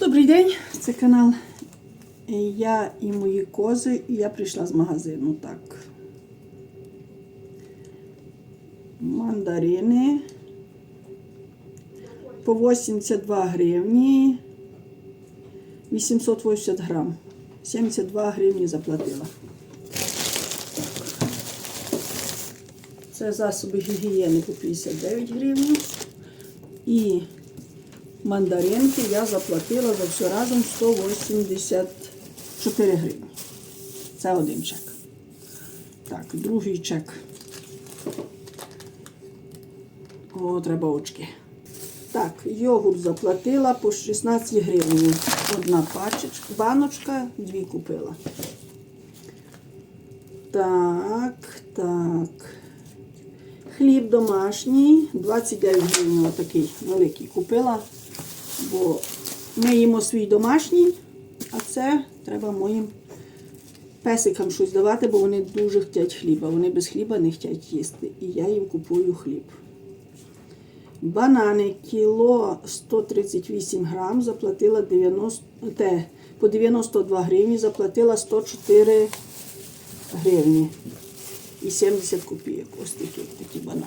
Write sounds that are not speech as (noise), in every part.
Добрий день, це канал Я і мої кози. І я прийшла з магазину. Так. Мандарини по 82 гривні. 880 грам. 72 гривні заплатила. Це засоби гігієни по 59 гривень. І мандаринки я заплатила за все разом 184 гривні. Це один чек. Так, другий чек. О, треба очки. Так, йогурт заплатила по 16 гривень. Одна пачечка, баночка, дві купила. Так, так. Хліб домашній, 29 гривень отакий великий купила, бо ми їмо свій домашній, а це треба моїм песикам щось давати, бо вони дуже хочуть хліба. Вони без хліба не хочуть їсти. І я їм купую хліб. Банани кіло 138 грам, заплатила 90, те, по 92 гривні, заплатила 104 гривні і 70 копійок. Ось такі, такі банани.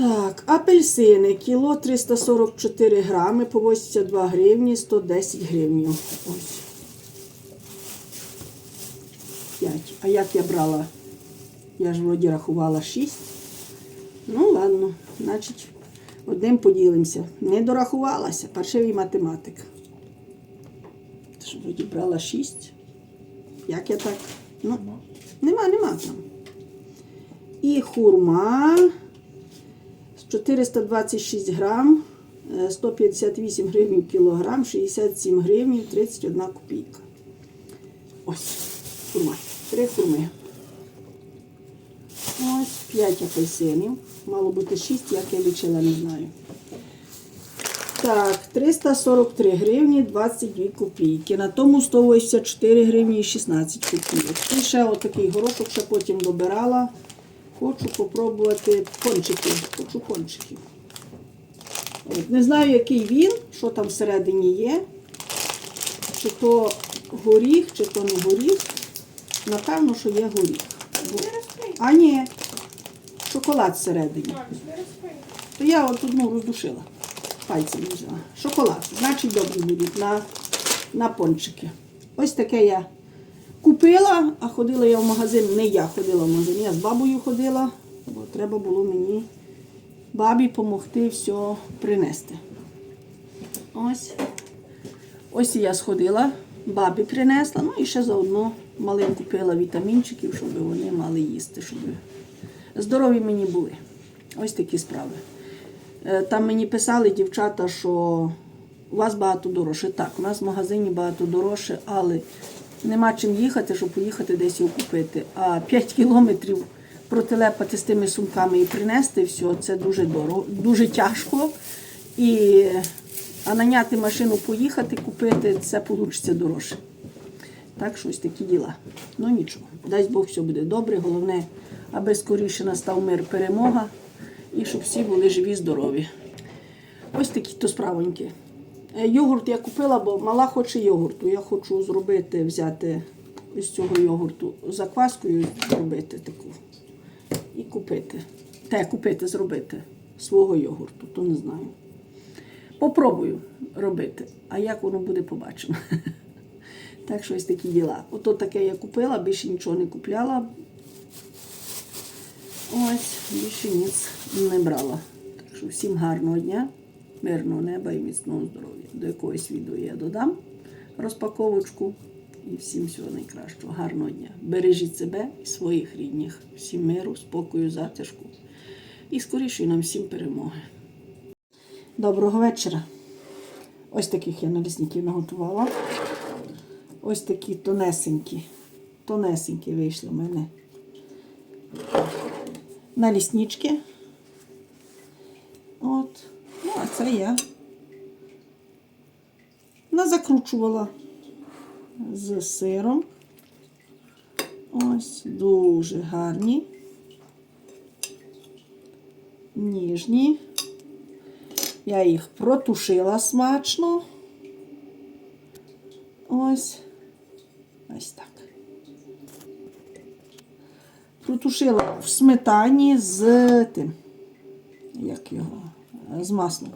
Так, апельсини кіло 344 грами по 82 гривні, 110 гривень. Ось. 5. А як я брала? Я ж вроді рахувала 6. Ну, ладно, значить, одним поділимося. Не дорахувалася, паршивий математик. Тож вроді брала 6. Як я так? Ну, нема, нема там. І хурма 426 грам, е, 158 гривень кілограм, 67 гривень, 31 копійка. Ось, хурма. Три хурми. Ось 5 апельсинів. Мало бути 6, як я лічила, не знаю. Так, 343 гривні 22 копійки. На тому 184 гривні і 16 копійок. І ще отакий горошок, ще потім добирала. Хочу попробувати пончики. Хочу пончиків. От, не знаю, який він, що там всередині є. Чи то горіх, чи то не горіх. Напевно, що є горіх. А ні, шоколад всередині. То я от одну роздушила. Пальцем взяла. Шоколад. Значить, добрі будуть на, на пончики. Ось таке я купила, а ходила я в магазин. Не я ходила в магазин, я з бабою ходила, бо треба було мені бабі допомогти все принести. Ось. Ось я сходила, бабі принесла, ну і ще заодно малим купила вітамінчиків, щоб вони мали їсти, щоб здорові мені були. Ось такі справи. Е, Там мені писали дівчата, що у вас багато дорожче. Так, у нас в магазині багато дорожче, але нема чим їхати, щоб поїхати десь його купити. А 5 кілометрів протилепати з тими сумками і принести все, це дуже дорого, дуже тяжко. І, а наняти машину, поїхати, купити, це вийде дорожче. Так, що ось такі діла. Ну нічого. Дасть Бог все буде добре. Головне, аби скоріше настав мир перемога і щоб всі були живі, здорові. Ось такі то справоньки. Е, Йогурт я купила, бо мала хоче йогурту. Я хочу зробити, взяти із цього йогурту закваскою зробити таку. І купити. Те купити, зробити свого йогурту, то не знаю. Попробую робити. А як воно буде, побачимо. (laughs) Так що ось такі діла. Ото таке я купила, більше нічого не купляла. Ось, більше ніц не брала. Так що всім гарного дня, мирного неба і міцного здоров'я. До якогось відео я додам розпаковочку. І всім всього найкращого. Гарного дня. Бережіть себе і своїх рідних. Всім миру, спокою, затишку. І скорішої нам всім перемоги. Доброго вечора. Ось таких я налісників наготувала. Ось такі тонесенькі. Тонесенькі вийшли в мене на це я назакручувала з сиром. Ось, дуже гарні, ніжні. Я їх протушила смачно. Ось. Ось так. Протушила в сметані з тим. Як його? З маслом.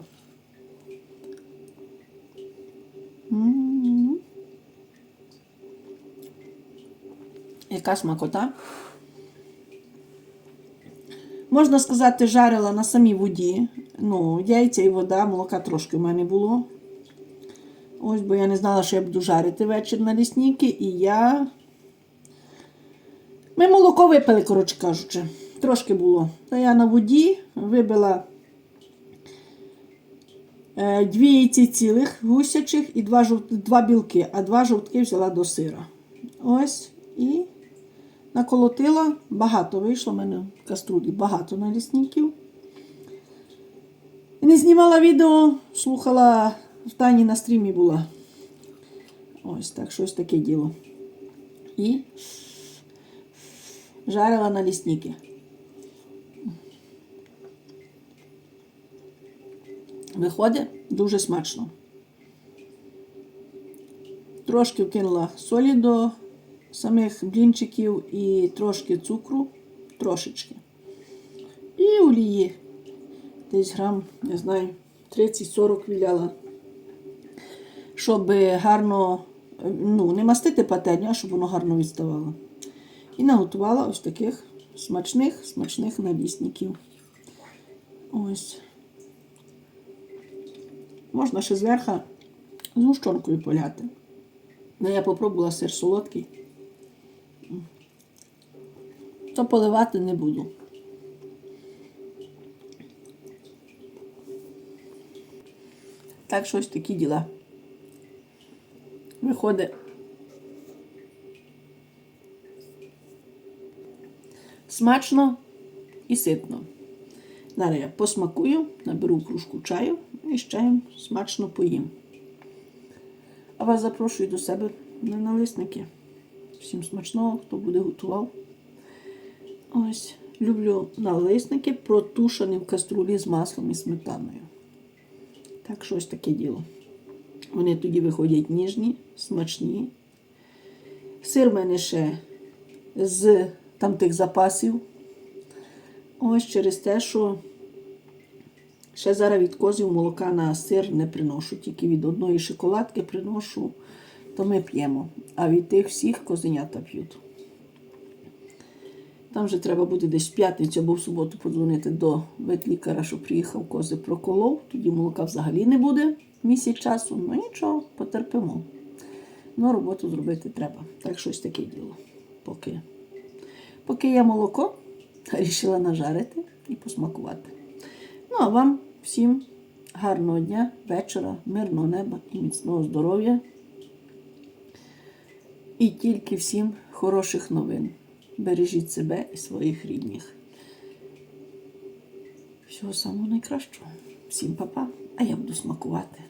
Яка смакота. Можна сказати, жарила на самій воді. Ну, яйця і вода, молока трошки в мене було. Ось, бо я не знала, що я буду жарити вечір на лісніки, і я. Ми молоко випили, коротше кажучи. Трошки було. Та я на воді вибила дві яйці цілих гусячих і два, жовт... два білки, а два жовтки взяла до сира. Ось. І наколотила. Багато вийшло в мене в каструлі, багато налісників. Не знімала відео, слухала в Тані на стрімі була. Ось так, щось таке діло. І жарила на Виходить дуже смачно. Трошки вкинула солі до самих блінчиків і трошки цукру, трошечки. І олії. Десь грам, не знаю, 30-40 віляла. Щоб гарно, ну, не мастити пательню, а щоб воно гарно відставало. І наготувала ось таких смачних, смачних налісників. Ось. Можна ще зверху з гущонкою поляти. Ну, я попробувала сир солодкий. То поливати не буду. Так що ось такі діла. Виходить. Смачно і ситно. Зараз я посмакую, наберу кружку чаю і з чаєм смачно поїм. А вас запрошую до себе на налисники. Всім смачного, хто буде готував. Ось, люблю налисники, протушені в каструлі з маслом і сметаною. Так що ось таке діло. Вони тоді виходять ніжні, смачні. Сир в мене ще з там тих запасів. Ось через те, що ще зараз від козів молока на сир не приношу. Тільки від одної шоколадки приношу, то ми п'ємо. А від тих всіх козенята п'ють. Там вже треба буде десь в п'ятницю або в суботу подзвонити до ветлікаря, що приїхав кози проколов. Тоді молока взагалі не буде місяць часу. Ну нічого, потерпимо. Ну, роботу зробити треба. Так щось таке діло. Поки, Поки є молоко, (laughs) вирішила нажарити і посмакувати. Ну, а вам всім гарного дня, вечора, мирного неба і міцного здоров'я. І тільки всім хороших новин. Бережіть себе і своїх рідних. Всього самого найкращого. Всім па-па, а я буду смакувати.